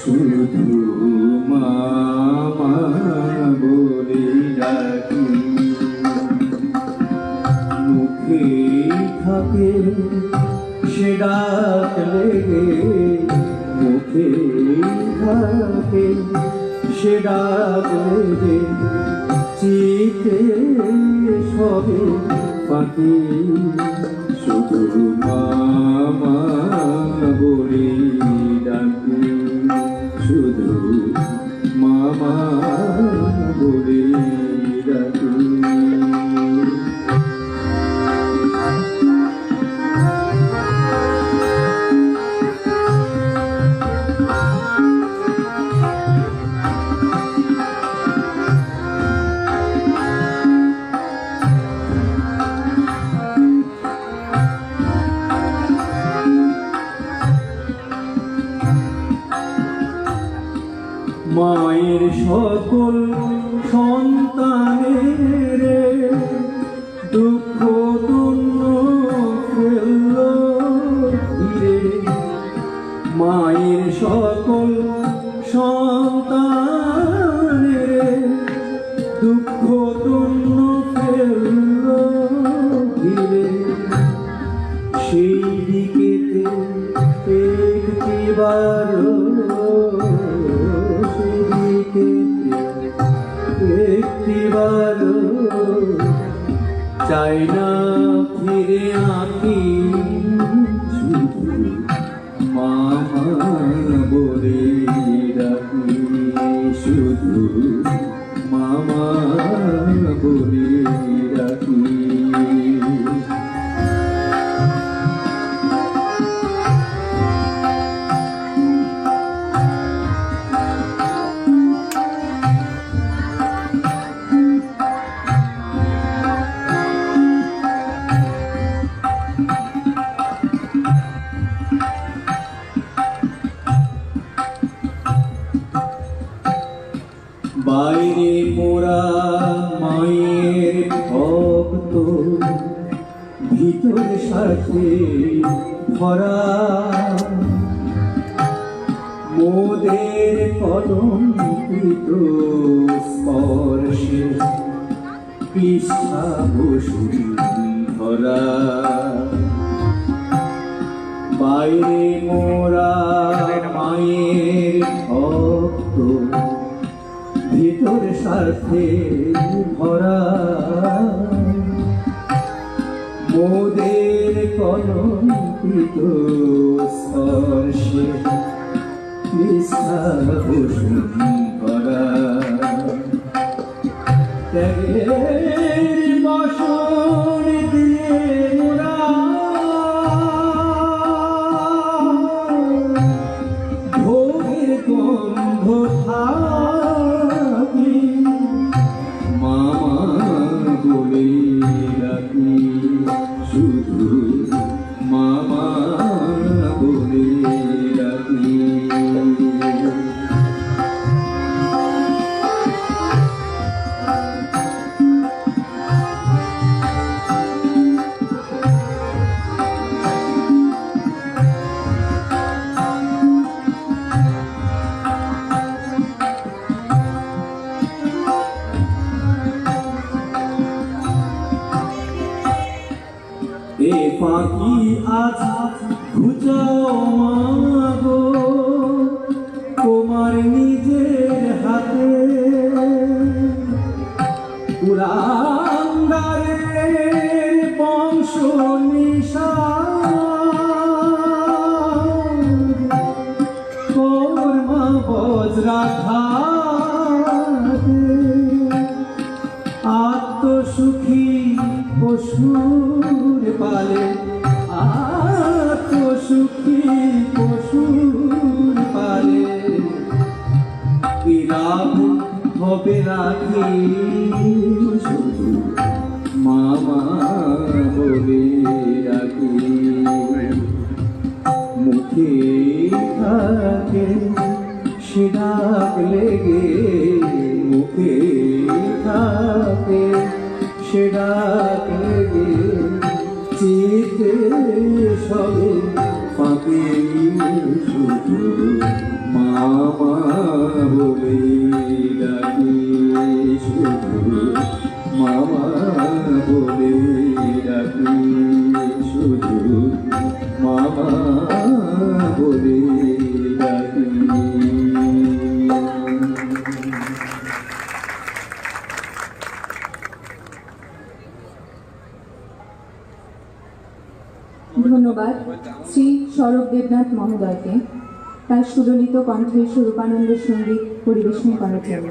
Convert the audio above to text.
শুধু মামা বলে ডাকি মুখে থাকে সে ডাক মুখে থাকে সে ডাক লেগে চিতে সবে পাখি শুধু মামা বলে মামা বলে ডাকি। সকল সন্তানের দুঃখ তুন্ন ফেলল মায়ের সকল সন্তানের দুঃখ তুন্ন ফেলল সেই দিকেতে একটিবার দিকেতে একটিবার চাই না ফিরে আঁকি। শুধু বাইরে মোরা মায়ের ভক্ত। ভিতর সাথে ভরা। মোদের কলঙ্কিত স্পর্শে পৃষ্ঠা বসুরি ধরা। বাইরে মোরা। মায়ের ভিতর স্বার্থে ভরা। মোদের কলঙ্কিত স্পর্শে নিষ্ঠা বসুনি ভরা ত্যাগের আজ ঘুচাও মাগো তোমার নিজের হাতে। পুরাঙ্গারের বংশ নিশা কর্মা বজ্রা আত্মসুখী পশুর পালে আত্মসুখী পশুর কি লাভ হবে রাখি শুধু মামা বলে রাখি। মুখে থাকে সে ডাক লেগে, মুখে থাকে সে ডাক লেগে। মাটিতে সবে পাবে বলে ধন্যবাদ শ্রী সৌরভ দেবনাথ মহোদয়কে। তার সুললিত কণ্ঠে স্বরূপানন্দ সংগীত পরিবেশন করার জন্য